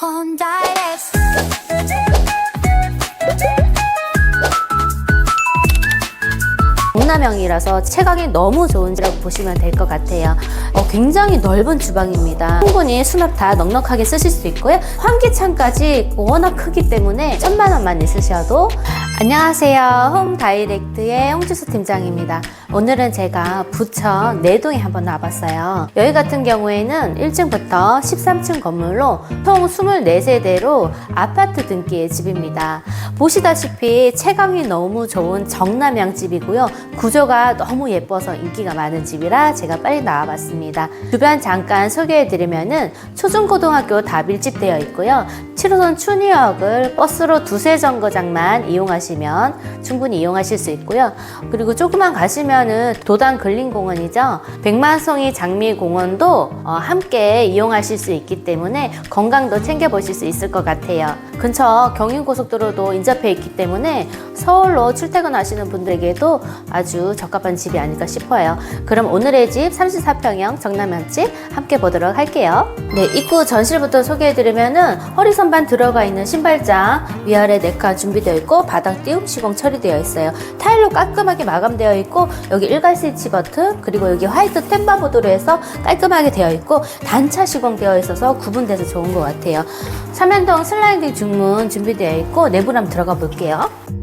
혼자였어 동남형이라서 채광이 너무 좋은지라고 보시면 될 것 같아요. 어, 굉장히 넓은 주방입니다. 충분히 수납 다 넉넉하게 쓰실 수 있고요. 환기창까지 워낙 크기 때문에 천만 원만 있으셔도 안녕하세요. 홈 다이렉트의 홍주수 팀장입니다. 오늘은 제가 부천 내동에 한번 와봤어요. 여기 같은 경우에는 1층부터 13층 건물로 총 24세대로 아파트 등기의 집입니다. 보시다시피 채광이 너무 좋은 정남향 집이고요. 구조가 너무 예뻐서 인기가 많은 집이라 제가 빨리 나와봤습니다. 주변 잠깐 소개해드리면은 초중고등학교 다 밀집되어 있고요. 7호선 춘희역을 버스로 두세 정거장만 이용하시면 충분히 이용하실 수 있고요. 그리고 조금만 가시면은 도단 근린공원이죠. 백만송이 장미공원도 어, 함께 이용하실 수 있기 때문에 건강도 챙겨보실 수 있을 것 같아요. 근처 경인고속도로도 인접해 있기 때문에 서울로 출퇴근하시는 분들에게도 아주 적합한 집이 아닐까 싶어요. 그럼 오늘의 집 34평형 정남향집 함께 보도록 할게요. 네, 입구 전실부터 소개해드리면은 허리 선반 들어가 있는 신발장 위아래 네칸 준비되어 있고 바닥 띄움 시공 처리되어 있어요. 타일로 깔끔하게 마감되어 있고 여기 일괄 스위치 버튼 그리고 여기 화이트 템바 보드로 해서 깔끔하게 되어 있고 단차 시공되어 있어서 구분돼서 좋은 것 같아요. 삼연동 슬라이딩 중문 준비되어 있고 내부로 들어가 볼게요.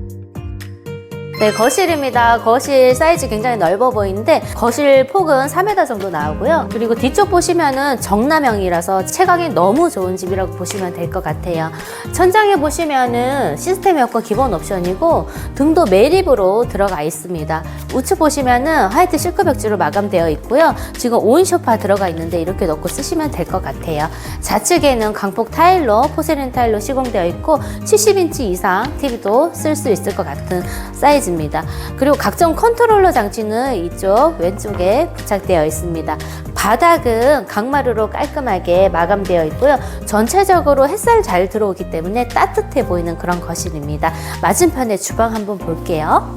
네, 거실입니다. 거실 사이즈 굉장히 넓어 보이는데 거실 폭은 3m 정도 나오고요. 그리고 뒤쪽 보시면은 정남형이라서 채광이 너무 좋은 집이라고 보시면 될 것 같아요. 천장에 보시면은 시스템 에어컨 기본 옵션이고 등도 매립으로 들어가 있습니다. 우측 보시면은 화이트 실크 벽지로 마감되어 있고요. 지금 5인 소파 들어가 있는데 이렇게 넣고 쓰시면 될 것 같아요. 좌측에는 강폭 타일로 포세린 타일로 시공되어 있고 70인치 이상 TV도 쓸 수 있을 것 같은 사이즈 입니다. 그리고 각종 컨트롤러 장치는 이쪽 왼쪽에 부착되어 있습니다. 바닥은 강마루로 깔끔하게 마감되어 있고요. 전체적으로 햇살 잘 들어오기 때문에 따뜻해 보이는 그런 거실입니다. 맞은편에 주방 한번 볼게요.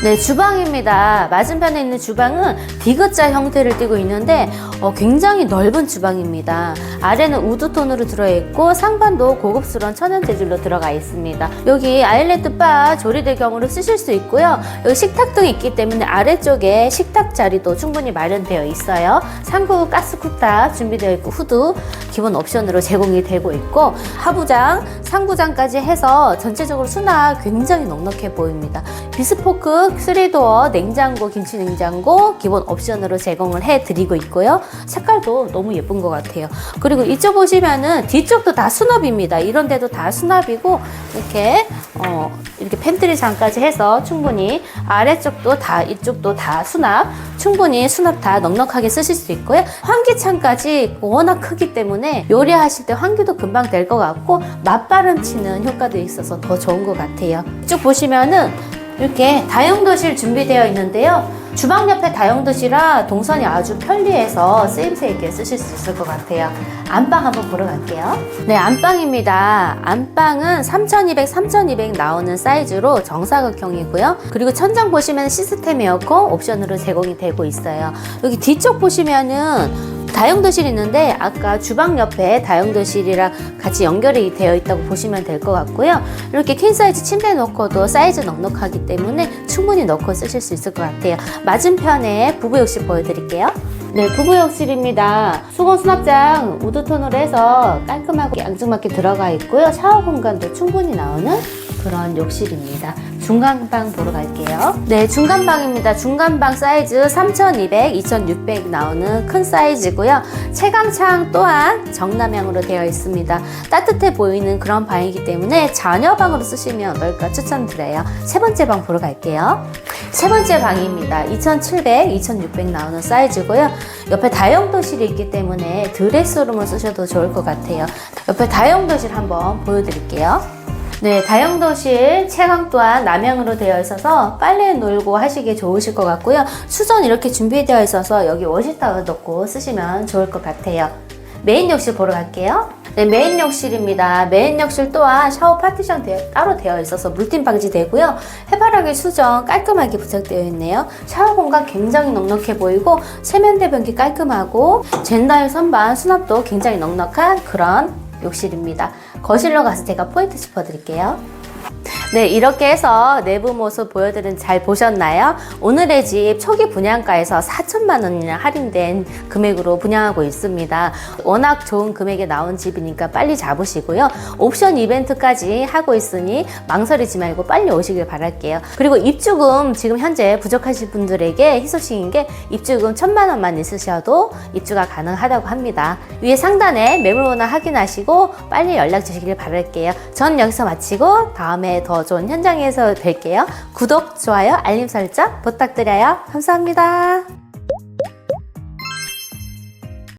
네, 주방입니다. 맞은편에 있는 주방은 디귿자 형태를 띠고 있는데 어, 굉장히 넓은 주방입니다. 아래는 우드톤으로 들어있고 상반도 고급스러운 천연 재질로 들어가 있습니다. 여기 아일랜드 바 조리대경으로 쓰실 수 있고요. 여기 식탁 등이 있기 때문에 아래쪽에 식탁 자리도 충분히 마련되어 있어요. 상부 가스 쿡탑 준비되어 있고 후드 기본 옵션으로 제공이 되고 있고 하부장, 상부장까지 해서 전체적으로 수납 굉장히 넉넉해 보입니다. 비스포크 3도어 냉장고, 김치 냉장고 기본 옵션으로 제공을 해드리고 있고요. 색깔도 너무 예쁜 것 같아요. 그리고 이쪽 보시면은 뒤쪽도 다 수납입니다. 이런 데도 다 수납이고 이렇게 어, 이렇게 팬트리장까지 해서 충분히 아래쪽도 다 이쪽도 다 수납 충분히 수납 다 넉넉하게 쓰실 수 있고요. 환기창까지 워낙 크기 때문에 요리하실 때 환기도 금방 될 것 같고 맛바람 치는 효과도 있어서 더 좋은 것 같아요. 쭉 보시면은 이렇게 다용도실 준비되어 있는데요. 주방 옆에 다용도시라 동선이 아주 편리해서 쓰임새 있게 쓰실 수 있을 것 같아요. 안방 한번 보러 갈게요. 네, 안방입니다. 안방은 3200, 3200 나오는 사이즈로 정사각형이고요. 그리고 천장 보시면 시스템 에어컨 옵션으로 제공이 되고 있어요. 여기 뒤쪽 보시면은 다용도실이 있는데 아까 주방 옆에 다용도실이랑 같이 연결이 되어 있다고 보시면 될 것 같고요. 이렇게 퀸 사이즈 침대 놓고도 사이즈 넉넉하기 때문에 충분히 넣고 쓰실 수 있을 것 같아요. 맞은편에 부부 욕실 보여드릴게요. 네, 부부 욕실입니다. 수건 수납장 우드톤으로 해서 깔끔하고 앙증맞게 들어가 있고요. 샤워 공간도 충분히 나오는 그런 욕실입니다. 중간방 보러 갈게요. 네, 중간방입니다. 중간방 사이즈 3200, 2600 나오는 큰 사이즈고요. 채광창 또한 정남향으로 되어 있습니다. 따뜻해 보이는 그런 방이기 때문에 자녀방으로 쓰시면 어떨까 추천드려요. 세 번째 방 보러 갈게요. 세 번째 방입니다. 2700, 2600 나오는 사이즈고요. 옆에 다용도실이 있기 때문에 드레스룸을 쓰셔도 좋을 것 같아요. 옆에 다용도실 한번 보여드릴게요. 네, 다용도실 채광 또한 남향으로 되어 있어서 빨래 놀고 하시기 좋으실 것 같고요. 수전 이렇게 준비되어 있어서 여기 워시타워 넣고 쓰시면 좋을 것 같아요. 메인 욕실 보러 갈게요. 네, 메인 욕실입니다. 메인 욕실 또한 샤워 파티션 되어- 따로 되어 있어서 물팀 방지되고요. 해바라기 수전 깔끔하게 부착되어 있네요. 샤워 공간 굉장히 넉넉해 보이고 세면대 변기 깔끔하고 젠다일 선반 수납도 굉장히 넉넉한 그런 욕실입니다. 거실로 가서 제가 포인트 짚어드릴게요. 네, 이렇게 해서 내부 모습 보여드린 잘 보셨나요? 오늘의 집 초기 분양가에서 4천만 원이나 할인된 금액으로 분양하고 있습니다. 워낙 좋은 금액에 나온 집이니까 빨리 잡으시고요. 옵션 이벤트까지 하고 있으니 망설이지 말고 빨리 오시길 바랄게요. 그리고 입주금 지금 현재 부족하신 분들에게 희소식인 게 입주금 천만 원만 있으셔도 입주가 가능하다고 합니다. 위에 상단에 매물번호 확인하시고 빨리 연락 주시길 바랄게요. 전 여기서 마치고 다음에 더 좋은 현장에서 뵐게요. 구독, 좋아요, 알림 설정 부탁드려요. 감사합니다.